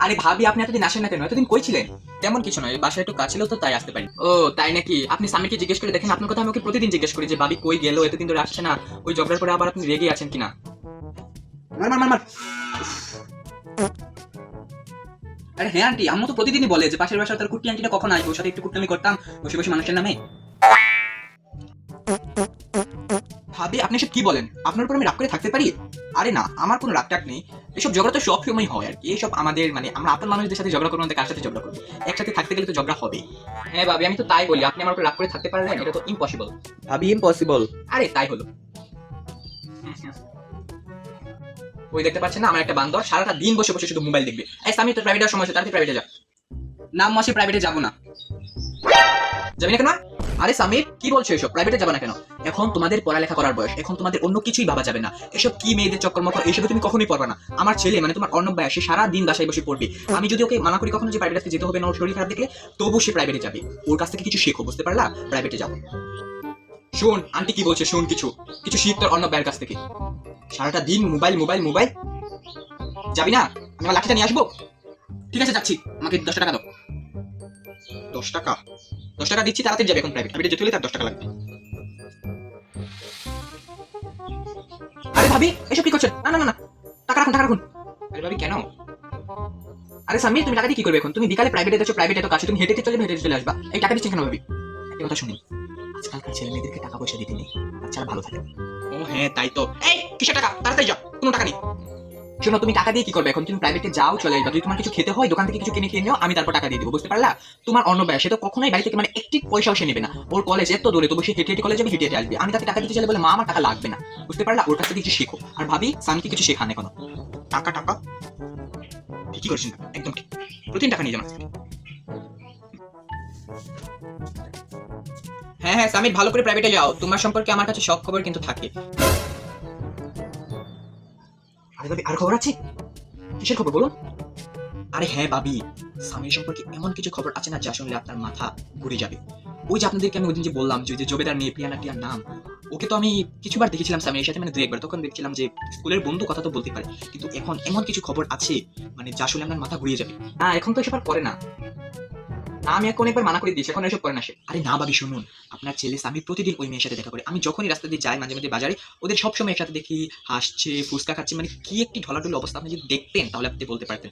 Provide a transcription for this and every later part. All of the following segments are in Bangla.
আরে ভাবি, আপনি এতদিন আসেন না কেন? এতদিন কই ছিলেন? তেমন কিছু নয়, বাসায় একটু কাজ ছিল তো তাই আসতে পারি। ও, তাই নাকি? আপনি স্বামীকে জিজ্ঞেস করে দেখেন, আপনার কথা আমাকে প্রতিদিন জিজ্ঞেস করি যে, ভাবি, কই গেল? এতদিন ধরে আসছে না। ওই ঝগড়ার পরে আবার আপনি রেগে আছেন কিনা? আরে হ্যাঁ আন্টি, আম্মু তো প্রতিদিনই বলে যে, পাশের বাসার তার কুট্টি আন্টিটা কখন আসবে? ওর সাথে একটু কুট্টামি করতাম। বসে বসে মানুষের নামে। ভাবি আপনি সব কি বলেন? আপনার উপর আমি রাগ করে থাকতে পারি? আরে না আমার কোনো রাগ টাগ নেই। এসব ঝগড়া তো সব সময় হয় আর কি। এসব আমাদের মানে আমরা আপন মানুষদের সাথে ঝগড়া করব তো কার সাথে ঝগড়া করব? একসাথে থাকতে গেলে তো ঝগড়া হবে হ্যাঁ ভাবি আমি তো তাই বলি। আপনি আমার উপর রাগ করে থাকতে পারলেন এটা তো ইম্পসিবল ভাবি ইম্পসিবল আরে তাই হলো। ওই দেখতে পাচ্ছেন না আমার একটা বান্দর সারাটা দিন বসে বসে শুধু মোবাইল দেখবে। এই আমি তো প্রাইভেটের সময় আছে তাড়াতাড়ি প্রাইভেটে যা। নাম মাসে প্রাইভেটে যাব না। যাবি না কেন? আরে সামির, কি বলছো এসব? প্রাইভেটে যাবে না কেন? এখন তোমাদের পড়ালেখা করার বয়স। এখন তোমাদের অন্য কিছুই ভাবা যাবে না। এসব কি মেয়েদের চক্কর মকর এইসব তুমি কখনোই পড়বে না। আমার ছেলে মানে তোমার অর্ণব ভাই সে সারা দিন বাসায় বসে পড়বে। আমি যদি ওকে মানা করি কখনো যে প্রাইভেটে যেতে হবে না, ওর শরীর খারাপ দেখলে, তবু সে প্রাইভেটে যাবে। ওর কাছ থেকে কিছু শেখো, বুঝতে পারলা? প্রাইভেটে যাও। শোন আন্টি কি বলছে? শোন কিছু। কিছু শিখ তোর অন্য ভাইয়ের কাছ থেকে। সারাটা দিন মোবাইল মোবাইল মোবাইল যাবি না? আমি আমার লাঠিটা নিয়ে আসব? ঠিক আছে, যাচ্ছি। আমাকে দশ টাকা দাও। দশ টাকা? দশ টাকা দিচ্ছি, তাড়াতাড়ি যাবে এখন প্রাইভেট প্রাইভেটে যেতে হলে তার দশ টাকা লাগবে। আরে ভাবি, এসব কি করছেন? না না না টাকা রাখুন টাকা রাখুন। আরে ভাবি, কেন? আরে সামির তুমি টাকা দিয়ে কি করবে এখন? তুমি বিকালে প্রাইভেটে যাচ্ছ প্রাইভেটে তো কাছে তুমি হেঁটে চলে হেঁটে চলে আসবা। এই টাকা দিচ্ছেন কেন ভাবি? একটা কথা শুনি আজকালকার ছেলে মেয়েদেরকে টাকা পয়সা দিতে নেই, বাচ্চারা ভালো থাকে। ও হ্যাঁ তাই তো। এই, কিসের টাকা? তাড়াতাড়ি যাও, কোনো টাকা নেই। শোনো, তুমি টাকা দিয়ে কি করবে? এখন তুমি প্রাইভেটে যাও, চলে যাও যদি তোমার কিছু খেতে হয়, দোকান থেকে কিছু কিনে খেয়ে নিও, আমি তারপর টাকা দিয়ে দেবো, বুঝতে পারলা? তোমার অন্য ব্যয় সে তো কখনোই বাড়ি থেকে মানে একটি পয়সাও সে নেবে না। ওর কলেজ এত দূরে, তবু সে হেঁটে হেঁটে কলেজে যাবে হেঁটে হেঁটে আসবে। আমি তাকে টাকা দিতে চাইলে বলে, মা, আমার টাকা লাগবে না। বুঝতে পারলা? ওর কাছ থেকে কিছু শেখো। আর ভাবি সামকে কিছু শেখান এখনও। টাকা টাকা? ঠিকই করছেন, একদম ঠিক। প্রতিদিন টাকা নিয়ে যান হ্যাঁ হ্যাঁ সামির ভালো করে প্রাইভেটে যাও। তোমার সম্পর্কে আমার কাছে সব খবর কিন্তু থাকে। আরে ভাবি আর খবর আছে? কিসের খবর বলুন? আরে হ্যাঁ ভাবি সম্পর্কে এমন কিছু খবর আছে না যা শুনলে আপনার মাথা ঘুরে যাবে। ওই যে আপনাদেরকে আমি যে বললাম যে জবেদার মেয়ে টিয়ার নাম, ওকে তো আমি কিছুবার দেখেছিলাম স্বামীর সাথে মানে দু একবার। তখন দেখছিলাম যে স্কুলের বন্ধু কথা তো বলতে পারে, কিন্তু এখন এমন কিছু খবর আছে মানে যা শুনলে আপনার মাথা ঘুরিয়ে যাবে। না, এখন তো এসব আর করে না। না আমি এখন একবার মানা করে দিয়েছি, এখন এসব করে না সে। আরে না ভাবি, শুনুন। আপনার ছেলে স্বামী প্রতিদিন ওই মেয়ের সাথে দেখা করে। আমি যখনই রাস্তা দিয়ে যাই মাঝে মাঝে বাজারে, ওদের সবসময় একসাথে দেখি, হাসছে, ফুচকা খাচ্ছে। মানে কি একটি ঢলাঢলি অবস্থা, আপনি যদি দেখতেন তাহলে আপনি বলতে পারতেন।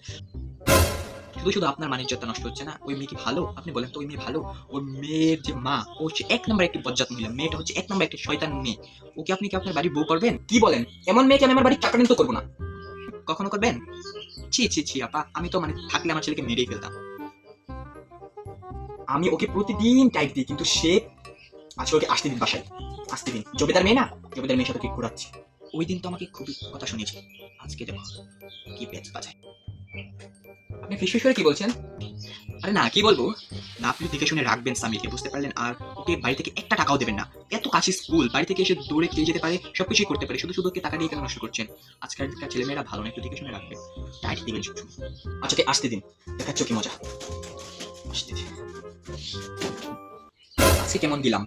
শুধু শুধু আপনার মানিজ্যতা নষ্ট হচ্ছে না? ওই মেয়ে কি ভালো? আপনি বলেন তো, ওই মেয়ে ভালো? ওই মেয়ের যে মা, ও হচ্ছে এক নম্বর একটি বজ্জাত মহিলা। মেয়েটা হচ্ছে এক নম্বর একটি শয়তান মেয়ে। ওকে আপনি কি আপনার বাড়ি বউ করবেন? কি বলেন? এমন মেয়েকে আমি আমার বাড়ির চাকরি তো করব না। কখনো করবেন? ছি ছি ছি, আপা। আমি তো মানে থাকলে আমার ছেলেকে মেরেই ফেলতাম। আমি ওকে প্রতিদিন টাইট দিই, কিন্তু সে আজকে ওকে আসতে দিন বাসায়। আসতে দিন। জবেদার মেয়ে না? জবেদার মেয়ের সাথে ওকে ঘোরাচ্ছে। ওই দিন তো আমাকে খুবই কথা শুনিয়েছে। আজকে দেখো কি পেঁচ বাজায়। আপনি ফিসফিস করে কি বলছেন? আরে না, কি বলব? না, আপনি দেখে শুনে রাখবেন স্বামীকে বুঝতে পারলেন? আর ওকে বাড়ি থেকে একটা টাকাও দেবেন না। এত কাছে স্কুল, বাড়ি থেকে এসে দৌড়ে খেয়ে যেতে পারে, সবকিছুই করতে পারে। শুধু শুধু ওকে টাকা দিয়ে কেন নষ্ট করছেন? আজকালকার ছেলেমেয়েরা ভালো না, একটু দেখে শুনে রাখবেন টাইট দিবেন আচ্ছা আসতে দিন। দেখাচ্ছ কি মজা। আসতে দিন। আজকে কেমন দিলাম?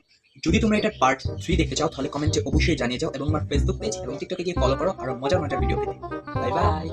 যদি তোমরা এটা পার্ট থ্রি দেখতে চাও, তাহলে কমেন্টে অবশ্যই জানিয়ে যাও এবং আমার ফেসবুক পেজ এবং টিকটকে গিয়ে ফলো করো, আর মজার মজার ভিডিও পেতে। Bye bye